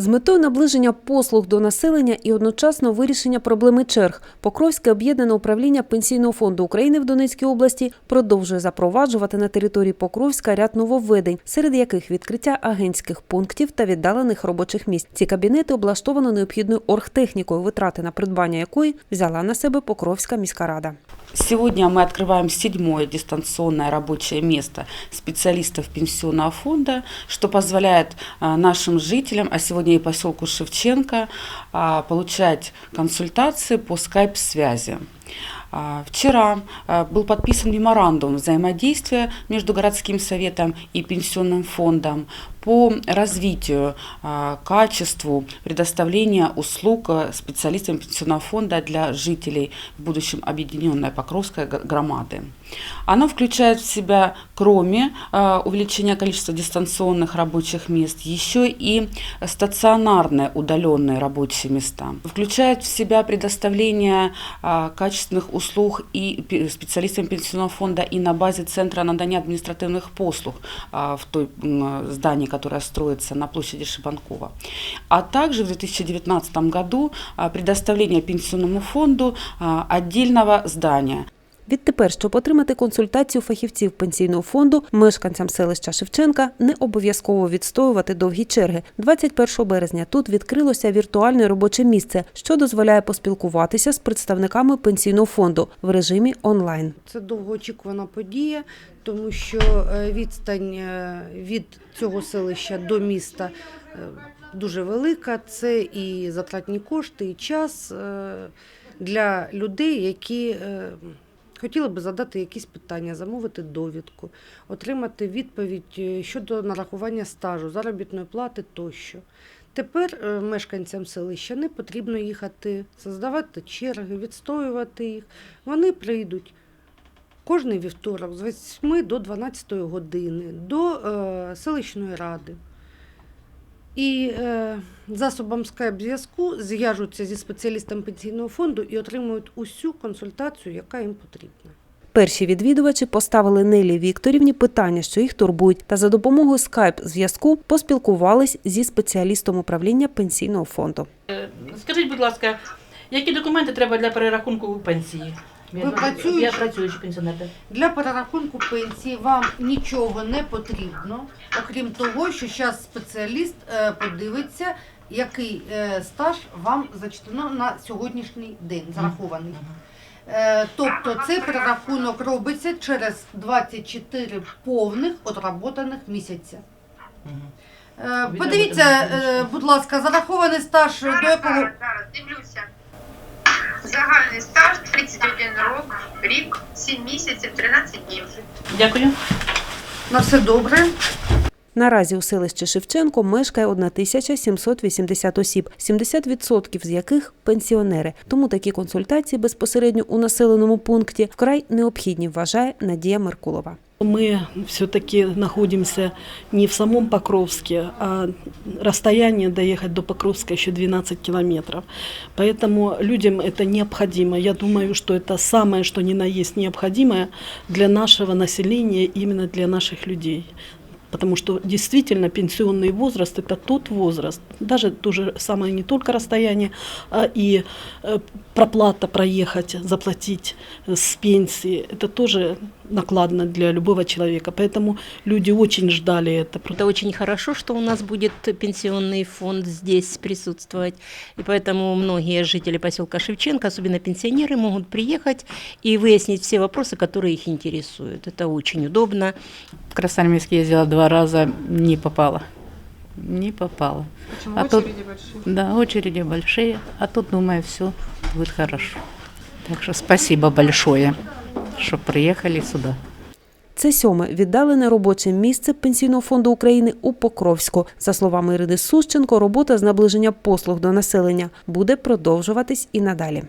З метою наближення послуг до населення і одночасно вирішення проблеми черг Покровське об'єднане управління Пенсійного фонду України в Донецькій області продовжує запроваджувати на території Покровська ряд нововведень, серед яких відкриття агентських пунктів та віддалених робочих місць. Ці кабінети облаштовано необхідною оргтехнікою, витрати на придбання якої взяла на себе Покровська міська рада. Сегодня мы открываем седьмое дистанционное рабочее место специалистов пенсионного фонда, что позволяет а, нашим жителям, а сегодня и поселку Шевченко, а, получать консультации по скайп-связи. А, Вчера а, был подписан меморандум взаимодействия между городским советом и пенсионным фондом по развитию, а, качеству предоставления услуг специалистам пенсионного фонда для жителей в будущем объединенной Покровской громады. Оно включает в себя, кроме увеличения количества дистанционных рабочих мест, еще и стационарные удаленные рабочие места. Включает в себя предоставление качественных услуг и і специалистам пенсионного фонда и на базе Центра надания административных послуг в той здании, которое строится на площади Шибанкова. А также в 2019 году предоставление пенсионному фонду отдельного здания – Відтепер, щоб отримати консультацію фахівців пенсійного фонду, мешканцям селища Шевченка не обов'язково відстоювати довгі черги. 21 березня тут відкрилося віртуальне робоче місце, що дозволяє поспілкуватися з представниками пенсійного фонду в режимі онлайн. Це довгоочікувана подія, тому що е, відстань е, від цього селища до міста е, дуже велика. Це і затратні кошти, і час для людей, які хотіли би задати якісь питання, замовити довідку, отримати відповідь е, щодо нарахування стажу, заробітної плати тощо. Тепер е, мешканцям селища не потрібно їхати, создавати черги, відстоювати їх. Вони прийдуть кожний вівторок з 8 до 12 години до е, селищної ради. І е, засобом скайп-зв'язку зв'яжуться зі спеціалістом пенсійного фонду і отримують усю консультацію, яка їм потрібна. Перші відвідувачі поставили Нелі Вікторівні питання, що їх турбують, та за допомогою скайп-зв'язку поспілкувались зі спеціалістом управління пенсійного фонду. Скажіть, будь ласка, які документи треба для перерахунку пенсії? Ви Я працюючий пенсіонер. Для перерахунку пенсії вам нічого не потрібно, окрім того, що зараз спеціаліст е, подивиться, який е, стаж вам зачтено на сьогоднішній день зарахований. Е, Тобто цей перерахунок робиться через 24 повних отработаних місяця. Мгм. Е, Подивіться, е, будь ласка, зарахований стаж до якого Зараз, зараз, дивлюся. Загальний стаж 31 рок, рік, 7 місяців, 13 днів. Дякую. на все добре. Наразі у селищі Шевченко мешкає 1780 осіб, 70% з яких пенсіонери. Тому такі консультації безпосередньо у населеному пункті вкрай необхідні, вважає Надія Меркулова. Мы все-таки находимся не в самом Покровске, а расстояние доехать до Покровска еще 12 километров. Поэтому людям это необходимо. Я думаю, что это самое, что ни на есть необходимое для нашего населения, именно для наших людей. Потому что действительно пенсионный возраст – это тот возраст, даже то же самое не только расстояние, а и э, проплата проехать, заплатить с пенсии – это тоже накладно для любого человека. Поэтому люди очень ждали это. Это очень хорошо, что у нас будет пенсионный фонд здесь присутствовать. И поэтому многие жители поселка Шевченко, особенно пенсионеры, могут приехать и выяснить все вопросы, которые их интересуют. Это очень удобно. В Красноармейск ездила два раза, не попала. Не попала. Почему А тут- Да, очереди большие, а тут, думаю, все будет хорошо. Так что спасибо большое, что приехали сюда. Це сьоме віддалене робоче місце Пенсійного фонду України у Покровську. За словами Ірини Сущенко, робота з наближення послуг до населення буде продовжуватись і надалі.